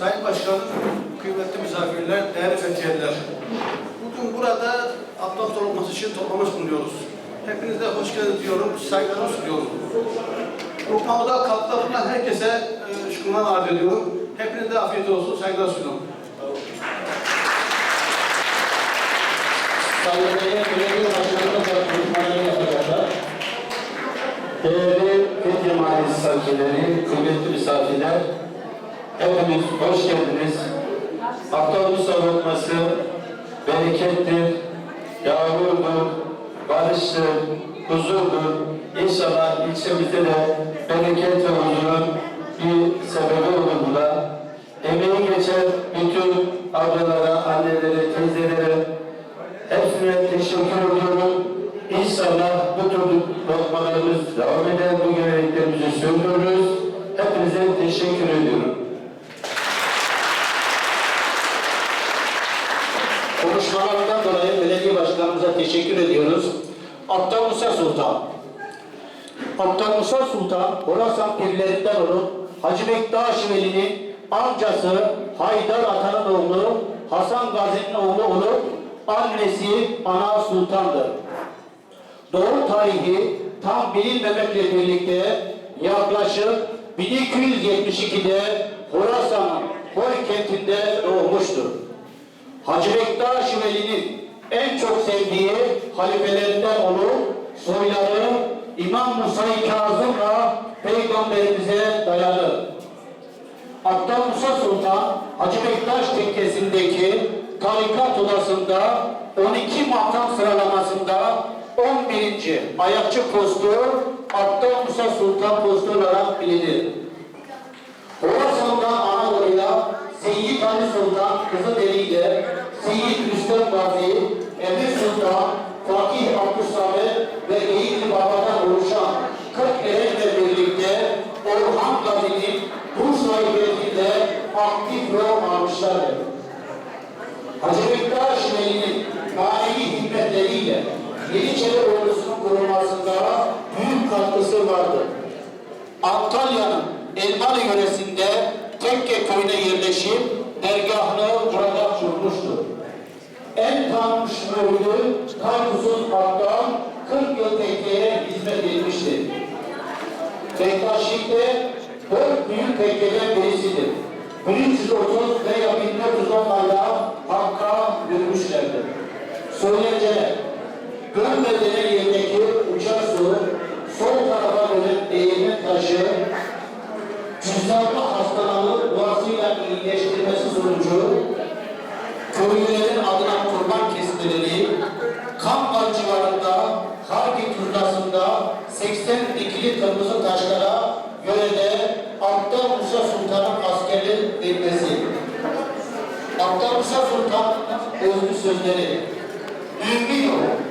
Sayın Başkanım, kıymetli misafirler, değerli fethiyeler. Bugün burada abdest olması için toplamış bulunuyoruz. Hepinize hoş geldiniz diyorum, saygılarımı sunuyorum. Ruhmamıza katkıda bulunan herkese e, şükürler arz ediyorum. Hepinize afiyet olsun, saygılar sunuyorum. Sayın Bey'e belediye başkanımız da yapacaklar. Değerli Fethiye Mahallesi sakinleri, kıymetli misafirler, hepiniz hoş geldiniz. Haftanın savunması berekettir, yağmurdur, barıştır, huzurdur. İnşallah ilçemizde de bereket ve huzurun bir sebebi olur bu da. Emeği geçen bütün ablalara, annelere, teyzelere, Hepsine teşekkür ediyorum. İnşallah bu tür lokmalarımız devam eder. Bu görevliklerimizi sürdürürüz. Hepinize teşekkür ediyorum. Başkanımıza teşekkür ediyoruz. Aptal Musa Sultan. Aptal Musa Sultan, Horasan pirlerinden olup Hacı Bektaş Veli'nin amcası Haydar Atan'ın oğlu Hasan Gazi'nin oğlu olup annesi Ana Sultan'dır. Doğum tarihi tam bilinmemekle birlikte yaklaşık 1272'de Horasan'ın Koy kentinde doğmuştur. Hacı Bektaş Veli'nin en çok sevdiği halifelerinden olup soyları İmam Musa-i Kazım'la Peygamberimize dayanır. Abdal Musa Sultan Hacı Bektaş tekkesindeki tarikat odasında 12 makam sıralamasında 11. ayakçı postu Abdal Musa Sultan postu olarak bilinir. Horasan'dan himmetleriyle Yeniçeri ordusunun kurulmasında büyük katkısı vardır. Antalya'nın Elmalı yöresinde Tekke köyüne yerleşip dergahını burada kurmuştur. En tanınmış mevlüdü Karpuz'un Abdal 40 yıl tekkeye hizmet etmiştir. Bektaşlik'te dört büyük tekkeden birisidir. 1330 veya 1410'larda Hakk'a yürümüşlerdir. Söyleyeceğim, Gömbedene yerdeki uçak su, sol tarafa dönüp eğilme taşı, cüzdanlı hastalığı duasıyla iyileştirmesi sonucu köylülerin adına kurban kestirildiği Kambar civarında Harbi Tuzlası'nda 80 dikili kırmızı taşlara yörede Abdal Musa Sultan'ın askeri edilmesi. Abdal Musa Sultan özlü sözleri Mümin ol,